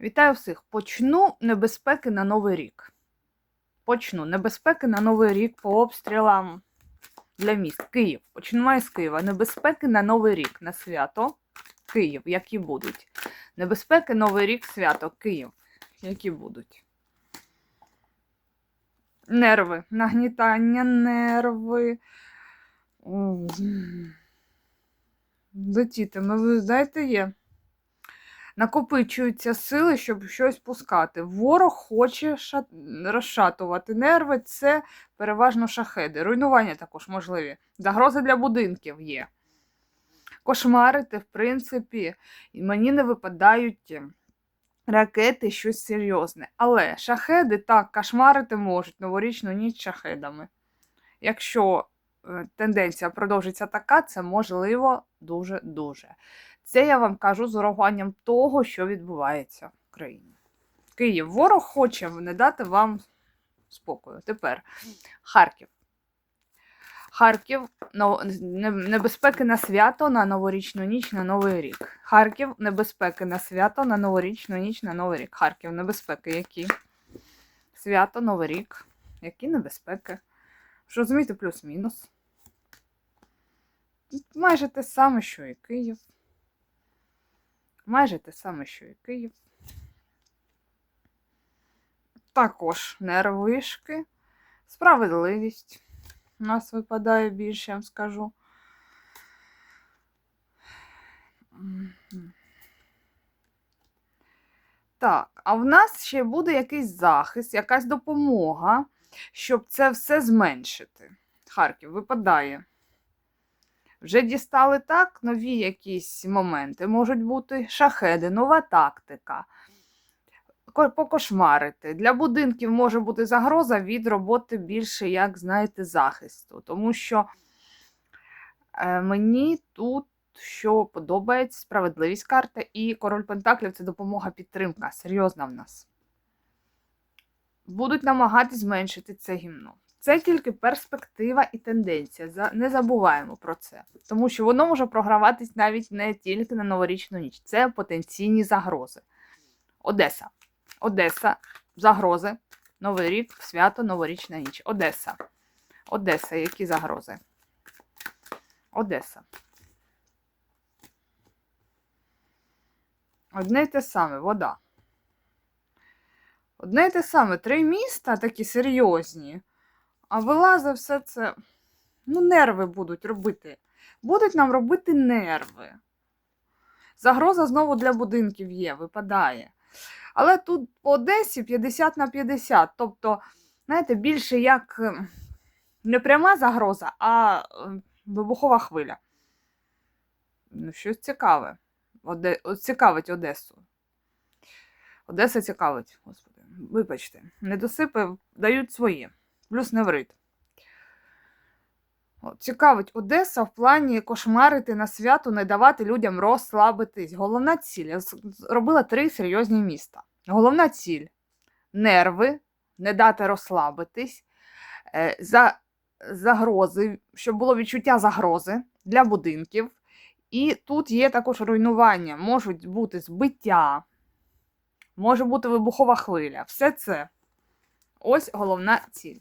Вітаю всіх! Почну небезпеки на Новий рік. Почну небезпеки на Новий рік по обстрілам для міст. Київ. Починаю з Києва. Небезпеки на Новий рік на свято. Київ, які будуть. Небезпеки Новий рік, свято. Київ, які будуть. Нерви. Нагнітання, нерви. М. За ви знаєте, є накопичуються сили, щоб щось пускати. Ворог хоче ша... розшатувати нерви, це переважно шахеди. Руйнування також можливі. Загрози для будинків є. Кошмарити, в принципі, мені не випадають ракети, щось серйозне. Але шахеди так, кошмарити можуть новорічну ніч шахедами. Якщо е, тенденція продовжиться така, це можливо дуже-дуже. Це я вам кажу з урахуванням того, що відбувається в країні. Київ, ворог хоче не дати вам спокою. Тепер Харків. Харків небезпеки на свято на новорічну ніч на Новий рік. Харків небезпеки на свято на новорічну ніч на Новий рік. Харків небезпеки які? Свято, Новий рік. Які небезпеки? Що розумієте, плюс-мінус. Майже те саме, що і Київ. Майже те саме, що і Київ. Також нервишки, справедливість. У нас випадає більше, я вам скажу. Так, а в нас ще буде якийсь захист, якась допомога, щоб це все зменшити. Харків випадає. Вже дістали так нові якісь моменти. Можуть бути шахеди, нова тактика. Покошмарити. Для будинків може бути загроза від роботи більше, як знаєте, захисту. Тому що е, мені тут що подобається справедливість карта і король Пентаклів це допомога підтримка. Серйозна в нас. Будуть намагатись зменшити це гімно. Це тільки перспектива і тенденція. Не забуваємо про це. Тому що воно може програватись навіть не тільки на новорічну ніч. Це потенційні загрози. Одеса. Одеса. Загрози. Новий рік, свято, новорічна ніч. Одеса. Одеса. Які загрози? Одеса. Одне й те саме, вода. Одне й те саме. Три міста такі серйозні. А вилазить все це. Ну, нерви будуть робити. Будуть нам робити нерви. Загроза знову для будинків є, випадає. Але тут по Одесі 50 на 50. Тобто, знаєте, більше як е, не пряма загроза, а е, вибухова хвиля. Ну, щось цікаве. Оде... Цікавить Одесу. Одеса цікавить, господи. Вибачте, недосипи дають свої. Плюс неврит. Цікавить Одеса в плані кошмарити на свято, не давати людям розслабитись. Головна ціль. Я зробила три серйозні міста. Головна ціль нерви, не дати розслабитись, е, за, загрози, щоб було відчуття загрози для будинків. І тут є також руйнування, можуть бути збиття, може бути вибухова хвиля. Все це ось головна ціль.